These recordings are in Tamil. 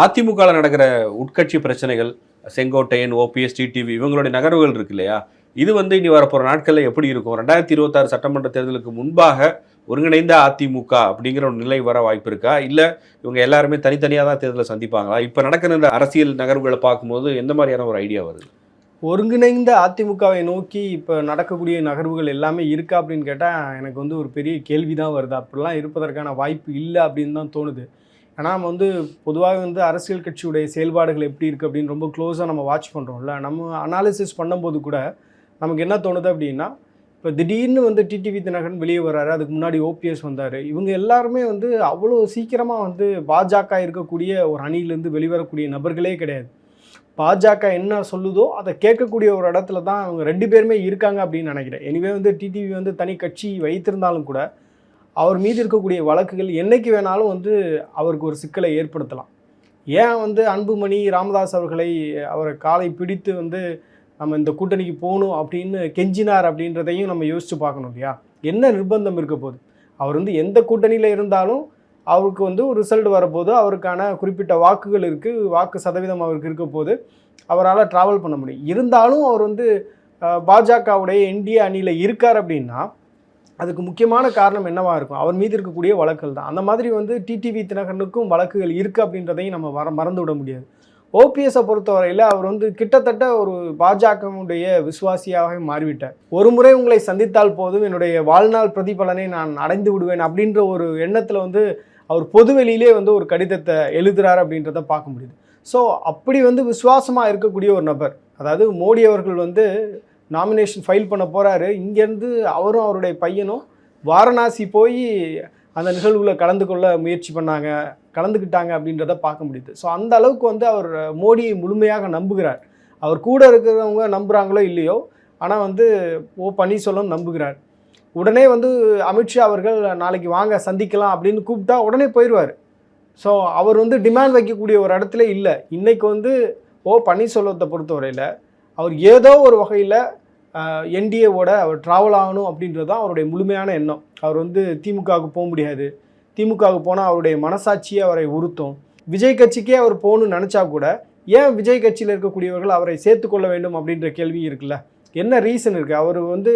அதிமுகவில் நடக்கிற உட்கட்சி பிரச்சனைகள் செங்கோட்டையன் ஓபிஎஸ் டிடிவி இவங்களுடைய நகர்வுகள் இருக்கு இல்லையா? இது வந்து இனி வரப்போகிற நாட்களில் எப்படி இருக்கும்? ரெண்டாயிரத்தி இருபத்தாறு சட்டமன்ற தேர்தலுக்கு முன்பாக ஒருங்கிணைந்த அதிமுக அப்படிங்கிற ஒரு நிலை வர வாய்ப்பு இருக்கா? இல்லை இவங்க எல்லாருமே தனித்தனியாக தான் தேர்தலை சந்திப்பாங்களா? இப்போ நடக்கிற இந்த அரசியல் நகர்வுகளை பார்க்கும்போது எந்த மாதிரியான ஒரு ஐடியா வருது? ஒருங்கிணைந்த அதிமுகவை நோக்கி இப்போ நடக்கக்கூடிய நகர்வுகள் எல்லாமே இருக்கா அப்படின்னு கேட்டால் எனக்கு வந்து ஒரு பெரிய கேள்வி தான் வருது. அப்படிலாம் இருப்பதற்கான வாய்ப்பு இல்லை அப்படின்னு தான் தோணுது. ஏன்னா நம்ம வந்து பொதுவாக வந்து அரசியல் கட்சியுடைய செயல்பாடுகள் எப்படி இருக்குது அப்படின்னு ரொம்ப க்ளோஸாக நம்ம வாட்ச் பண்ணுறோம்ல நம்ம அனாலிசிஸ் பண்ணும்போது கூட நமக்கு என்ன தோணுது அப்படின்னா இப்போ திடீர்னு வந்து டிடிவி தினகரன் வெளியே வர்றாரு அதுக்கு முன்னாடி ஓபிஎஸ் வந்தார். இவங்க எல்லாருமே வந்து அவ்வளோ சீக்கிரமாக வந்து பாஜக இருக்கக்கூடிய ஒரு அணியிலேருந்து வெளிவரக்கூடிய நபர்களே கிடையாது. பாஜக என்ன சொல்லுதோ அதை கேட்கக்கூடிய ஒரு இடத்துல தான் அவங்க ரெண்டு பேருமே இருக்காங்க அப்படின்னு நினைக்கிறேன். எனிவே வந்து டிடிவி வந்து தனி கட்சி வைத்திருந்தாலும் கூட அவர் மீது இருக்கக்கூடிய வழக்குகள் என்றைக்கு வேணாலும் வந்து அவருக்கு ஒரு சிக்கலை ஏற்படுத்தலாம். ஏன் வந்து அன்புமணி ராமதாஸ் அவர்களை அவரை காலை பிடித்து வந்து நம்ம இந்த கூட்டணிக்கு போகணும் அப்படின்னு கெஞ்சினார் அப்படின்றதையும் நம்ம யோசித்து பார்க்கணும் இல்லையா? என்ன நிர்பந்தம் இருக்க போகுது? அவர் வந்து எந்த கூட்டணியில் இருந்தாலும் அவருக்கு வந்து ஒரு ரிசல்ட் வரப்போது அவருக்கான குறிப்பிட்ட வாக்குகள் இருக்குது வாக்கு சதவீதம் அவருக்கு இருக்க போது அவரால் ட்ராவல் பண்ண முடியும். இருந்தாலும் அவர் வந்து பாஜகவுடைய என்டிஏ அணியில் இருக்கார் அப்படின்னா அதுக்கு முக்கியமான காரணம் என்னவா இருக்கும்? அவர் மீது இருக்கக்கூடிய வழக்குகள் தான். அந்த மாதிரி வந்து டிடிவி தினகரனுக்கும் வழக்குகள் இருக்குது அப்படின்றதையும் நம்ம வர மறந்து விட முடியாது ஓபிஎஸை பொறுத்தவரையில் அவர் வந்து கிட்டத்தட்ட ஒரு பாஜகவுடைய விசுவாசியாகவே மாறிவிட்டார். ஒரு முறை உங்களை சந்தித்தால் போதும் என்னுடைய வாழ்நாள் பிரதிபலனை நான் அடைந்து விடுவேன் அப்படின்ற ஒரு எண்ணத்தில் வந்து அவர் பொதுவெளியிலே வந்து ஒரு கடிதத்தை எழுதுகிறார் அப்படின்றத பார்க்க முடியுது. ஸோ அப்படி வந்து விசுவாசமாக இருக்கக்கூடிய ஒரு நபர் அதாவது மோடி அவர்கள் வந்து நாமினேஷன் ஃபைல் பண்ண போகிறாரு இங்கேருந்து அவரும் அவருடைய பையனும் வாரணாசி போய் அந்த நிகழ்வில் கலந்து கொள்ள முயற்சி பண்ணாங்க கலந்துக்கிட்டாங்க அப்படின்றத பார்க்க முடியுது. ஸோ அந்த அளவுக்கு வந்து அவர் மோடியை முழுமையாக நம்புகிறார். அவர் கூட இருக்கிறவங்க நம்புகிறாங்களோ இல்லையோ ஆனால் வந்து ஓ பன்னீர்செல்வம் நம்புகிறார். உடனே வந்து அமித்ஷா அவர்கள் நாளைக்கு வாங்க சந்திக்கலாம் அப்படின்னு கூப்பிட்டா உடனே போயிடுவார். ஸோ அவர் வந்து டிமாண்ட் வைக்கக்கூடிய ஒரு இடத்துல இல்லை. இன்றைக்கு வந்து ஓ பன்னீர்செல்வத்தை பொறுத்தவரையில் அவர் ஏதோ ஒரு வகையில் என்டிஏவோட அவர் ட்ராவல் ஆகணும் அப்படின்றது தான் அவருடைய முழுமையான எண்ணம். அவர் வந்து திமுகவுக்கு போக முடியாது. திமுகவுக்கு போனால் அவருடைய மனசாட்சியே அவரை உறுத்தும். விஜய் கட்சிக்கே அவர் போகணும்னு நினச்சா கூட ஏன் விஜய் கட்சியில் இருக்கக்கூடியவர்கள் அவரை சேர்த்துக்கொள்ள வேண்டும் அப்படின்ற கேள்வி இருக்குல்ல? என்ன ரீசன் இருக்குது அவர் வந்து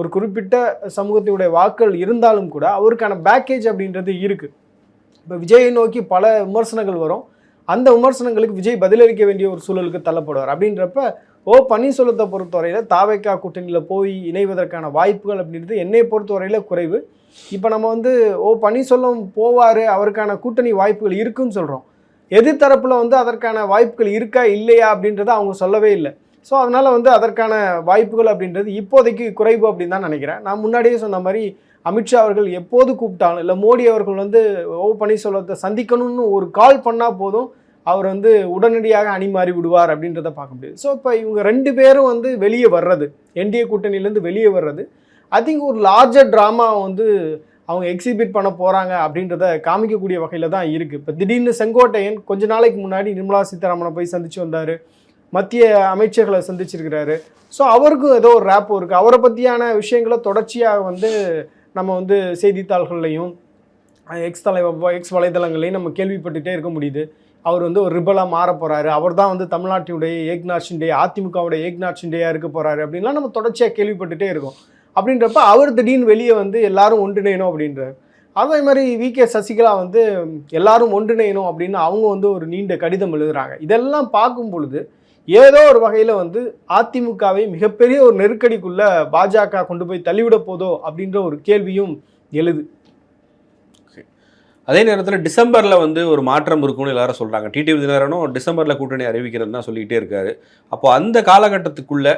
ஒரு குறிப்பிட்ட சமூகத்தினுடைய வாக்குகள் இருந்தாலும் கூட அவருக்கான பேக்கேஜ் அப்படின்றது இருக்குது இப்போ விஜயை நோக்கி பல விமர்சனங்கள் வரும். அந்த விமர்சனங்களுக்கு விஜய் பதிலளிக்க வேண்டிய ஒரு சூழலுக்கு தள்ளப்படுவார். அப்படின்றப்ப ஓ பன்னீர்செல்வத்தை பொறுத்தவரையில் தாவைக்கா கூட்டணியில் போய் இணைவதற்கான வாய்ப்புகள் அப்படின்றது என்னை பொறுத்தவரையில் குறைவு. இப்போ நம்ம வந்து ஓ பன்னீர்செல்வம் போவார் அவருக்கான கூட்டணி வாய்ப்புகள் இருக்குன்னு சொல்கிறோம் எதிர்த்தரப்பில் வந்து அதற்கான வாய்ப்புகள் இருக்கா இல்லையா அப்படின்றத அவங்க சொல்லவே இல்லை. ஸோ அதனால் வந்து அதற்கான வாய்ப்புகள் அப்படின்றது இப்போதைக்கு குறைவு அப்படின்னு தான் நினைக்கிறேன். நான் முன்னாடியே சொன்ன மாதிரி அமித்ஷா அவர்கள் எப்போது கூப்பிட்டாலும் இல்லை மோடி அவர்கள் வந்து ஓ பன்னீர்செல்வத்தை சந்திக்கணும்னு ஒரு கால் பண்ணால் போதும் அவர் வந்து உடனடியாக அணி மாறி விடுவார் அப்படின்றத பார்க்க முடியுது. ஸோ இப்போ இவங்க ரெண்டு பேரும் வந்து வெளியே வர்றது என்டிஏ கூட்டணியிலேருந்து வெளியே வர்றது ஐ திங்க் ஒரு லார்ஜர் ட்ராமா வந்து அவங்க எக்ஸிபிட் பண்ண போகிறாங்க அப்படின்றத காமிக்கக்கூடிய வகையில் தான் இருக்குது இப்போ திடீர்னு செங்கோட்டையன் கொஞ்ச நாளைக்கு முன்னாடி நிர்மலா சீதாராமனை போய் சந்திச்சு வந்தார். மத்திய அமைச்சர்களை சந்திச்சிருக்கிறாரு. ஸோ அவருக்கும் ஏதோ ஒரு ரேப் இருக்குது அவரை பற்றியான விஷயங்களை தொடர்ச்சியாக வந்து நம்ம வந்து செய்தித்தாள்கள்லையும் எக்ஸ் தலை எக்ஸ் வலைதளங்களையும் நம்ம கேள்விப்பட்டுகிட்டே இருக்க முடியுது. அவர் வந்து ஒரு ரிபலாக மாற போகிறாரு அவர் தான் வந்து தமிழ்நாட்டினுடைய ஏக்நாத் ஷிண்டே அதிமுகவுடைய ஏக்நாத் ஷிண்டேயாக இருக்க போகிறாரு அப்படின்லாம் நம்ம தொடர்ச்சியாக கேள்விப்பட்டுட்டே இருக்கோம். அப்படின்றப்ப அவர் திடீர்னு வெளியே வந்து எல்லாரும் ஒன்றிணையணும் அப்படின்றார். அதே மாதிரி வி கே சசிகலா வந்து எல்லாரும் ஒன்றிணையணும் அப்படின்னு அவங்க வந்து ஒரு நீண்ட கடிதம் எழுதுகிறாங்க இதெல்லாம் பார்க்கும் பொழுது ஏதோ ஒரு வகையில் வந்து அதிமுகவை மிகப்பெரிய ஒரு நெருக்கடிக்குள்ளே பாஜக கொண்டு போய் தள்ளிவிட போதோ அப்படின்ற ஒரு கேள்வியும் எழுது. அதே நேரத்தில் டிசம்பரில் வந்து ஒரு மாற்றம் இருக்கும்னு எல்லாரும் சொல்கிறாங்க டிடிவி தினகரனும் டிசம்பரில் கூட்டணி அறிவிக்கிறது தான் சொல்லிக்கிட்டே இருக்காரு. அப்போ அந்த காலகட்டத்துக்குள்ள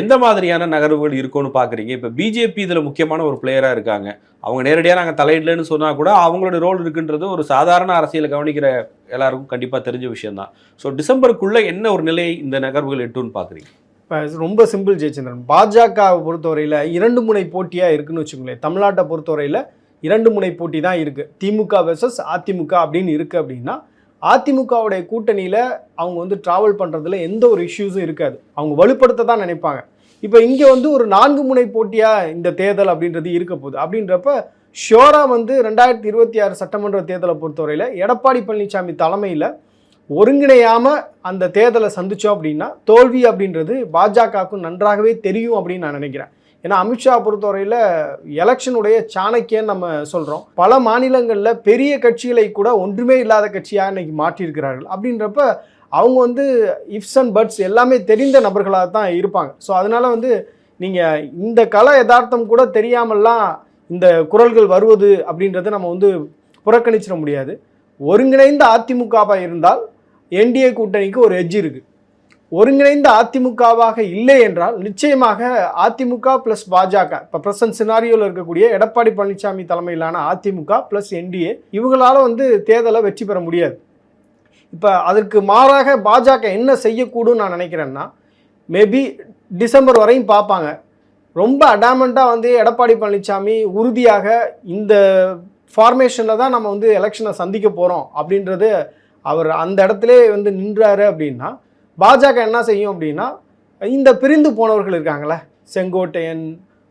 எந்த மாதிரியான நகர்வுகள் இருக்கும்னு பார்க்குறீங்க இப்போ பிஜேபி இதில் முக்கியமான ஒரு பிளேயராக இருக்காங்க. அவங்க நேரடியாக நாங்கள் தலையிடலன்னு சொன்னால் கூட அவங்களோட ரோல் இருக்குன்றது ஒரு சாதாரண அரசியல் கவனிக்கிற எல்லாருக்கும் கண்டிப்பாக தெரிஞ்ச விஷயம்தான் ஸோ டிசம்பருக்குள்ளே என்ன ஒரு நிலையை இந்த நகர்வுகள் எட்டுன்னு பார்க்குறீங்க இப்போ ரொம்ப சிம்பிள் ஜெயச்சந்திரன். பாஜகவை பொறுத்தவரையில் இரண்டு முனை போட்டியாக இருக்குன்னு வச்சுக்கோங்களேன். தமிழ்நாட்டை பொறுத்தவரையில் இரண்டு முனை போட்டி தான் இருக்குது திமுக வெர்சஸ் அதிமுக அப்படின்னு இருக்குது அப்படின்னா அதிமுகவுடைய கூட்டணியில் அவங்க வந்து ட்ராவல் பண்ணுறதுல எந்த ஒரு இஷ்யூஸும் இருக்காது. அவங்க வலுப்படுத்த தான் நினைப்பாங்க. இப்போ இங்கே வந்து ஒரு நான்கு முனை போட்டியாக இந்த தேர்தல் அப்படின்றது இருக்க போகுது. அப்படின்றப்ப ஷோராக வந்து ரெண்டாயிரத்தி இருபத்தி ஆறு சட்டமன்ற தேர்தலை பொறுத்தவரையில் எடப்பாடி பழனிசாமி தலைமையில் ஒருங்கிணையாமல் அந்த தேர்தலை சந்தித்தோம் அப்படின்னா தோல்வி அப்படின்றது பாஜகவுக்கு நன்றாகவே தெரியும் அப்படின்னு நான் நினைக்கிறேன். ஏன்னா அமித்ஷா பொறுத்தவரையில் எலெக்ஷனுடைய சாணக்கியன்னு நம்ம சொல்கிறோம் பல மாநிலங்களில் பெரிய கட்சிகளை கூட ஒன்றுமே இல்லாத கட்சியாக இன்னைக்கு மாற்றியிருக்கிறார்கள். அப்படின்றப்ப அவங்க வந்து இஃப்ஸ் அண்ட் பட்ஸ் எல்லாமே தெரிந்த நபர்களாக தான் இருப்பாங்க. ஸோ அதனால் வந்து நீங்கள் இந்த கல யதார்த்தம் கூட தெரியாமல்லாம் இந்த குரல்கள் வருவது அப்படின்றத நம்ம வந்து புறக்கணிச்சிட முடியாது. ஒருங்கிணைந்த அதிமுகவாக இருந்தால் என்டிஏ கூட்டணிக்கு ஒரு எட்ஜ் இருக்குது ஒருங்கிணைந்த அதிமுகவாக இல்லை என்றால் நிச்சயமாக அதிமுக ப்ளஸ் பாஜக. இப்போ ப்ரெசன்ட் சினாரியோவில் இருக்கக்கூடிய எடப்பாடி பழனிசாமி தலைமையிலான அதிமுக ப்ளஸ் என்டிஏ இவங்களால் வந்து தேர்தலை வெற்றி பெற முடியாது. இப்போ அதற்கு மாறாக பாஜக என்ன செய்யக்கூடும் நான் நினைக்கிறேன்னா மேபி டிசம்பர் வரையும் பார்ப்பாங்க. ரொம்ப அடாமண்ட்டாக வந்து எடப்பாடி பழனிசாமி உறுதியாக இந்த ஃபார்மேஷனில் தான் நம்ம வந்து எலெக்ஷனை சந்திக்க போகிறோம் அப்படின்றது அவர் அந்த இடத்துல வந்து நின்றாரு அப்படின்னா பாஜக என்ன செய்யும் அப்படின்னா இந்த பிரிந்து போனவர்கள் இருக்காங்களே செங்கோட்டையன்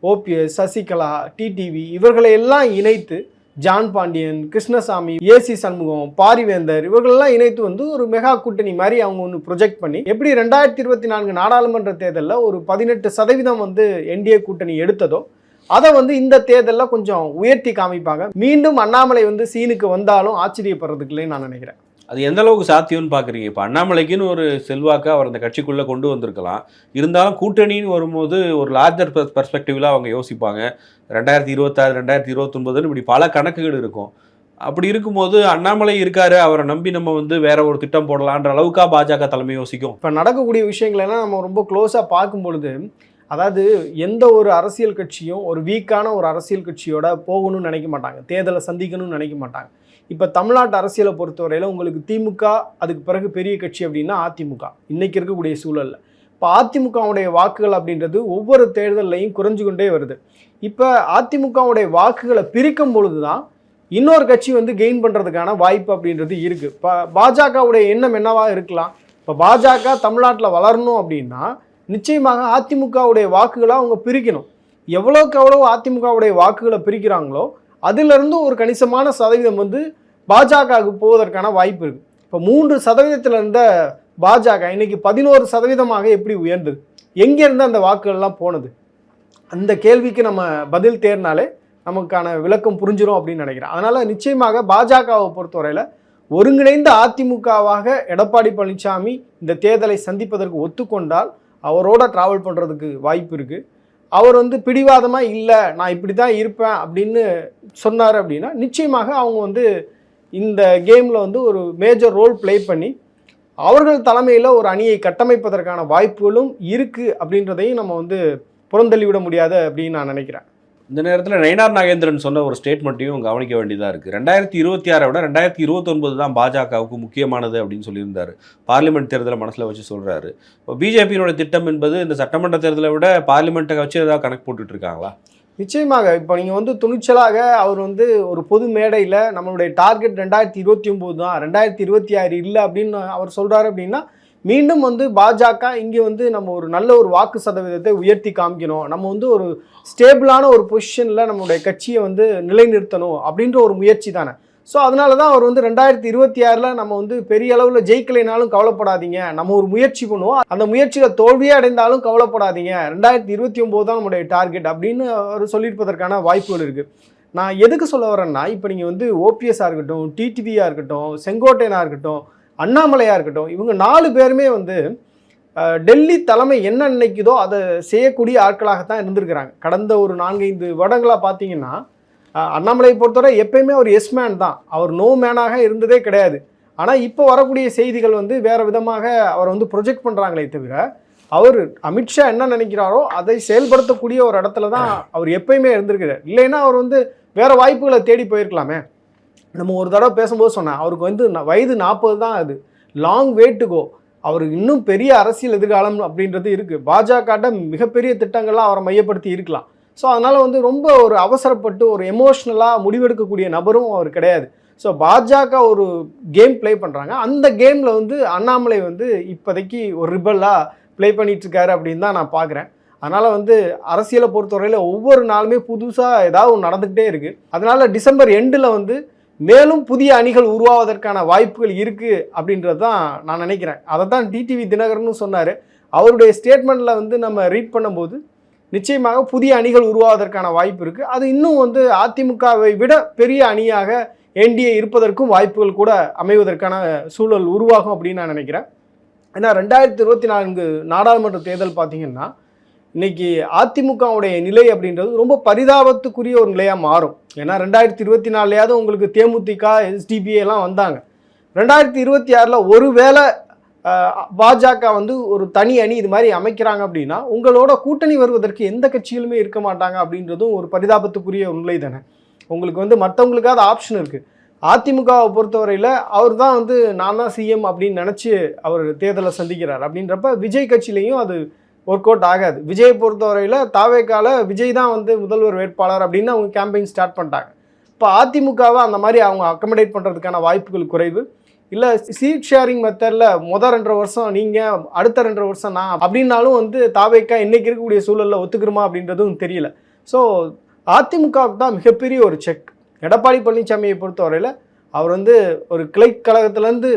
ஓபிஎஸ் சசிகலா டிடிவி இவர்களை எல்லாம் இணைத்து ஜான் பாண்டியன் கிருஷ்ணசாமி ஏசி சண்முகம் பாரிவேந்தர் இவர்களெல்லாம் இணைத்து வந்து ஒரு மெகா கூட்டணி மாதிரி அவங்க ஒன்று ப்ரொஜெக்ட் பண்ணி எப்படி ரெண்டாயிரத்தி இருபத்தி நான்கு நாடாளுமன்ற தேர்தலில் ஒரு பதினெட்டு சதவீதம் வந்து என்டிஏ கூட்டணி எடுத்ததோ அதை வந்து இந்த தேர்தலில் கொஞ்சம் உயர்த்தி காமிப்பாங்க. மீண்டும் அண்ணாமலை வந்து சீனுக்கு வந்தாலும் ஆச்சரியப்படுறதுக்கு இல்லைன்னு நான் நினைக்கிறேன். அது எந்த அளவுக்கு சாத்தியம்னு பார்க்குறீங்க? இப்போ அண்ணாமலைக்குன்னு ஒரு செல்வாக்காக அவர் அந்த கட்சிக்குள்ளே கொண்டு வந்திருக்கலாம். இருந்தாலும் கூட்டணின்னு வரும்போது ஒரு லார்ஜர் பெர்ஸ்பெக்டிவில் அவங்க யோசிப்பாங்க. ரெண்டாயிரத்தி இருபத்தாறு ரெண்டாயிரத்தி இருபத்தொன்பதுன்னு இப்படி பல கணக்குகள் இருக்கும். அப்படி இருக்கும்போது அண்ணாமலை இருக்காரு அவரை நம்பி நம்ம வந்து வேற ஒரு திட்டம் போடலான்ற அளவுக்கா பாஜக தலைமை யோசிக்கும். இப்போ நடக்கக்கூடிய விஷயங்களெல்லாம் நம்ம ரொம்ப க்ளோஸாக பார்க்கும் பொழுது அதாவது எந்த ஒரு அரசியல் கட்சியும் ஒரு வீக்கான ஒரு அரசியல் கட்சியோட போகணும்னு நினைக்க மாட்டாங்க. தேர்தலை சந்திக்கணும்னு நினைக்க மாட்டாங்க. இப்போ தமிழ்நாட்டு அரசியலை பொறுத்தவரையில் உங்களுக்கு திமுக அதுக்கு பிறகு பெரிய கட்சி அப்படின்னா அதிமுக. இன்றைக்கி இருக்கக்கூடிய சூழலில். இப்போ அதிமுகவுடைய வாக்குகள் அப்படின்றது ஒவ்வொரு தேர்தல்லையும் குறைஞ்சு கொண்டே வருது. இப்போ அதிமுகவுடைய வாக்குகளை பிரிக்கும் பொழுது தான் இன்னொரு கட்சி வந்து கெயின் பண்ணுறதுக்கான வாய்ப்பு அப்படின்றது இருக்குது இப்போ பாஜகவுடைய எண்ணம் என்னவாக இருக்கலாம்? இப்போ பாஜக தமிழ்நாட்டில் வளரணும் அப்படின்னா நிச்சயமாக அதிமுகவுடைய வாக்குகளை அவங்க பிரிக்கணும். எவ்வளோக்கு எவ்வளோ அதிமுகவுடைய வாக்குகளை பிரிக்கிறாங்களோ அதிலிருந்து ஒரு கணிசமான சதவீதம் வந்து பாஜகவுக்கு போவதற்கான வாய்ப்பு இருக்குது இப்போ மூன்று சதவீதத்தில் இருந்த பாஜக இன்னைக்கு பதினோரு சதவீதமாக எப்படி உயர்ந்தது? எங்கேருந்து அந்த வாக்குகள்லாம் போனது? அந்த கேள்விக்கு நம்ம பதில் தேர்னாலே நமக்கான விளக்கம் புரிஞ்சிடும் அப்படின்னு நினைக்கிறேன். அதனால் நிச்சயமாக பாஜகவை பொறுத்தவரையில் ஒருங்கிணைந்த அதிமுகவாக எடப்பாடி பழனிசாமி இந்த தேர்தலை சந்திப்பதற்கு ஒத்துக்கொண்டால் அவரோட ட்ராவல் பண்ணுறதுக்கு வாய்ப்பு இருக்குது அவர் வந்து பிடிவாதமாக இல்லை நான் இப்படி தான் இருப்பேன் அப்படின்னு சொன்னார் அப்படின்னா நிச்சயமாக அவங்க வந்து இந்த கேமில் வந்து ஒரு மேஜர் ரோல் ப்ளே பண்ணி அவர்கள் தலைமையில் ஒரு அணியை கட்டமைப்பதற்கான வாய்ப்புகளும் இருக்குது அப்படின்றதையும் நம்ம வந்து புறந்தள்ளிவிட முடியாது அப்படின்னு நான் நினைக்கிறேன். இந்த நேரத்தில் நயினார் நாகேந்திரன் சொன்ன ஒரு ஸ்டேட்மெண்ட்டையும் கவனிக்க வேண்டியதாக இருக்குது ரெண்டாயிரத்தி இருபத்தி ஆறை விட ரெண்டாயிரத்தி இருபத்தொன்பது தான் பாஜகவுக்கு முக்கியமானது அப்படின்னு சொல்லியிருந்தார். பார்லிமெண்ட் தேர்தலை மனசில் வச்சு சொல்கிறாரு இப்போ பிஜேபியினோட திட்டம் என்பது இந்த சட்டமன்ற தேர்தலை விட பார்லிமெண்ட்டை வச்சு ஏதாவது கணக்கு போட்டுட்டு இருக்காங்களா? நிச்சயமாக. இப்போ நீங்கள் வந்து துணிச்சலாக அவர் வந்து ஒரு பொது மேடையில் நம்மளுடைய டார்கெட் ரெண்டாயிரத்தி இருபத்தி ஒம்பது தான் ரெண்டாயிரத்தி இருபத்தி ஆறு இல்லை அப்படின்னு அவர் சொல்கிறாரு அப்படின்னா மீண்டும் வந்து பாஜக இங்கே வந்து நம்ம ஒரு நல்ல ஒரு வாக்கு சதவீதத்தை உயர்த்தி காமிக்கணும். நம்ம வந்து ஒரு ஸ்டேபிளான ஒரு பொசிஷனில் நம்மளுடைய கட்சியை வந்து நிலைநிறுத்தணும் அப்படின்ற ஒரு முயற்சி தானே. ஸோ அதனால தான் அவர் வந்து ரெண்டாயிரத்தி இருபத்தி ஆறில் நம்ம வந்து பெரிய அளவில் ஜெயிக்கலைனாலும் கவலைப்படாதீங்க. நம்ம ஒரு முயற்சி பண்ணுவோம். அந்த முயற்சியில் தோல்வியே அடைந்தாலும் கவலைப்படாதீங்க. ரெண்டாயிரத்தி இருபத்தி ஒம்போது தான் நம்முடைய டார்கெட் அப்படின்னு அவர் சொல்லியிருப்பதற்கான வாய்ப்புகள் இருக்குது நான் எதுக்கு சொல்ல வரேன்னா இப்போ நீங்கள் வந்து ஓபிஎஸ்ஸாக இருக்கட்டும் டிடிவியாக இருக்கட்டும் செங்கோட்டையனாக இருக்கட்டும் அண்ணாமலையாக இருக்கட்டும் இவங்க நாலு பேருமே வந்து டெல்லி தலைமை என்ன நினைக்குதோ அதை செய்யக்கூடிய ஆட்களாகத்தான் இருந்திருக்கிறாங்க. கடந்த ஒரு நான்கைந்து வருடங்களாக பார்த்தீங்கன்னா அண்ணாமலையை பொறுத்தவரை எப்பயுமே ஒரு எஸ் மேன் தான். அவர் நோ மேனாக இருந்ததே கிடையாது. ஆனால் இப்போ வரக்கூடிய செய்திகள் வந்து வேறு விதமாக அவர் வந்து ப்ரொஜெக்ட் பண்ணுறாங்களே தவிர அவர் அமித்ஷா என்ன நினைக்கிறாரோ அதை செயல்படுத்தக்கூடிய ஒரு இடத்துல தான் அவர் எப்பயுமே இருந்திருக்கிறார். இல்லைன்னா அவர் வந்து வேற வாய்ப்புகளை தேடி போயிருக்கலாமே. நம்ம ஒரு தடவை பேசும்போது சொன்னேன் அவருக்கு வந்து வயது நாற்பது தான் அது. லாங் வே டு கோ அவர் இன்னும் பெரிய அரசியல் எதிர்காலம் அப்படின்றது இருக்குது பாஜகட்ட மிகப்பெரிய திட்டங்கள்லாம் அவரை மையப்படுத்தி இருக்கலாம். ஸோ அதனால் வந்து ரொம்ப ஒரு அவசரப்பட்டு ஒரு எமோஷ்னலாக முடிவெடுக்கக்கூடிய நபரும் அவர் கிடையாது. ஸோ பாஜக ஒரு கேம் ப்ளே பண்ணுறாங்க அந்த கேமில் வந்து அண்ணாமலை வந்து இப்போதைக்கு ஒரு ரிபல்லாக ப்ளே பண்ணிகிட்ருக்காரு அப்படின்னு தான் நான் பார்க்குறேன். அதனால் வந்து அரசியலை பொறுத்தவரையில் ஒவ்வொரு நாளுமே புதுசாக ஏதாவது ஒன்று நடந்துக்கிட்டே இருக்குது அதனால் டிசம்பர் எண்டில் வந்து மேலும் புதிய அணிகள் உருவாவதற்கான வாய்ப்புகள் இருக்குது அப்படின்றது தான் நான் நினைக்கிறேன். அதை தான் டிடிவி தினகரனும் சொன்னார். அவருடைய ஸ்டேட்மெண்ட்டில் வந்து நம்ம ரீட் பண்ணும்போது நிச்சயமாக புதிய அணிகள் உருவாவதற்கான வாய்ப்பு இருக்குது அது இன்னும் வந்து அதிமுகவை விட பெரிய அணியாக என்டிஏ இருப்பதற்கும் வாய்ப்புகள் கூட அமைவதற்கான சூழல் உருவாகும் அப்படின்னு நான் நினைக்கிறேன். ஏன்னா ரெண்டாயிரத்தி இருபத்தி நான்கு நாடாளுமன்ற தேர்தல் பார்த்தீங்கன்னா இன்னைக்கு அதிமுகவுடைய நிலை அப்படின்றது ரொம்ப பரிதாபத்துக்குரிய ஒரு நிலையாக மாறும். ஏன்னா ரெண்டாயிரத்தி இருபத்தி நாலுலையாவது உங்களுக்கு தேமுதிக எஸ்டிபிஐ எல்லாம் வந்தாங்க. ரெண்டாயிரத்தி இருபத்தி ஆறில் ஒருவேளை பாஜக வந்து ஒரு தனி அணி இது மாதிரி அமைக்கிறாங்க அப்படின்னா உங்களோட கூட்டணி வருவதற்கு எந்த கட்சியிலுமே இருக்க மாட்டாங்க அப்படின்றதும் ஒரு பரிதாபத்துக்குரிய ஒரு நிலை தானே. உங்களுக்கு வந்து மற்றவங்களுக்காவது ஆப்ஷன் இருக்குது அதிமுகவை பொறுத்தவரையில் அவர் தான் வந்து நான் தான் சிஎம் அப்படின்னு நினச்சி அவர் தேர்தலை சந்திக்கிறார். அப்படின்றப்ப விஜய் கட்சியிலையும் அது ஒர்க் அவுட் ஆகாது. விஜயை பொறுத்தவரையில் தாவேக்கால விஜய் தான் வந்து முதல்வர் வேட்பாளர் அப்படின்னு அவங்க கேம்பெயின் ஸ்டார்ட் பண்ணிட்டாங்க. இப்போ அதிமுகவை அந்த மாதிரி அவங்க அக்கமடேட் பண்ணுறதுக்கான வாய்ப்புகள் குறைவு. இல்லை சீட் ஷேரிங் மெத்தடில் முத ரெண்டரை வருஷம் நீங்கள் அடுத்த ரெண்டரை வருஷம் நான் அப்படின்னாலும் வந்து தாவேக்கா இன்றைக்கி இருக்கக்கூடிய சூழலில் ஒத்துக்கிறோமா அப்படின்றதும் தெரியல. ஸோ அதிமுகவுக்கு தான் மிகப்பெரிய ஒரு செக் எடப்பாடி பழனிசாமியை பொறுத்தவரையில் அவர் வந்து ஒரு கிளை கழகத்திலேருந்து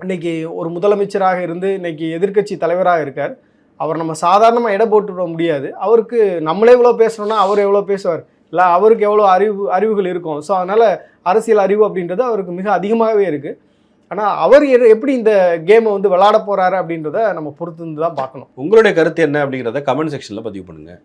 இன்னைக்கு ஒரு முதலமைச்சராக இருந்து இன்னைக்கு எதிர்க்கட்சி தலைவராக இருக்கார். அவர் நம்ம சாதாரணமாக எடை போட்டுவிட முடியாது. அவருக்கு நம்மளே எவ்வளோ பேசுகிறோன்னா அவர் எவ்வளோ பேசுவார்? இல்லை அவருக்கு எவ்வளோ அறிவு அறிவுகள் இருக்கும். ஸோ அதனால் அரசியல் அறிவு அப்படின்றது அவருக்கு மிக அதிகமாகவே இருக்குது ஆனால் அவர் எப்படி இந்த கேமை வந்து விளாட போகிறாரு அப்படின்றத நம்ம பொறுத்து இருந்து தான் பார்க்கணும். உங்களுடைய கருத்து என்ன அப்படிங்கிறத கமெண்ட் செக்ஷனில் பதிவு பண்ணுங்கள்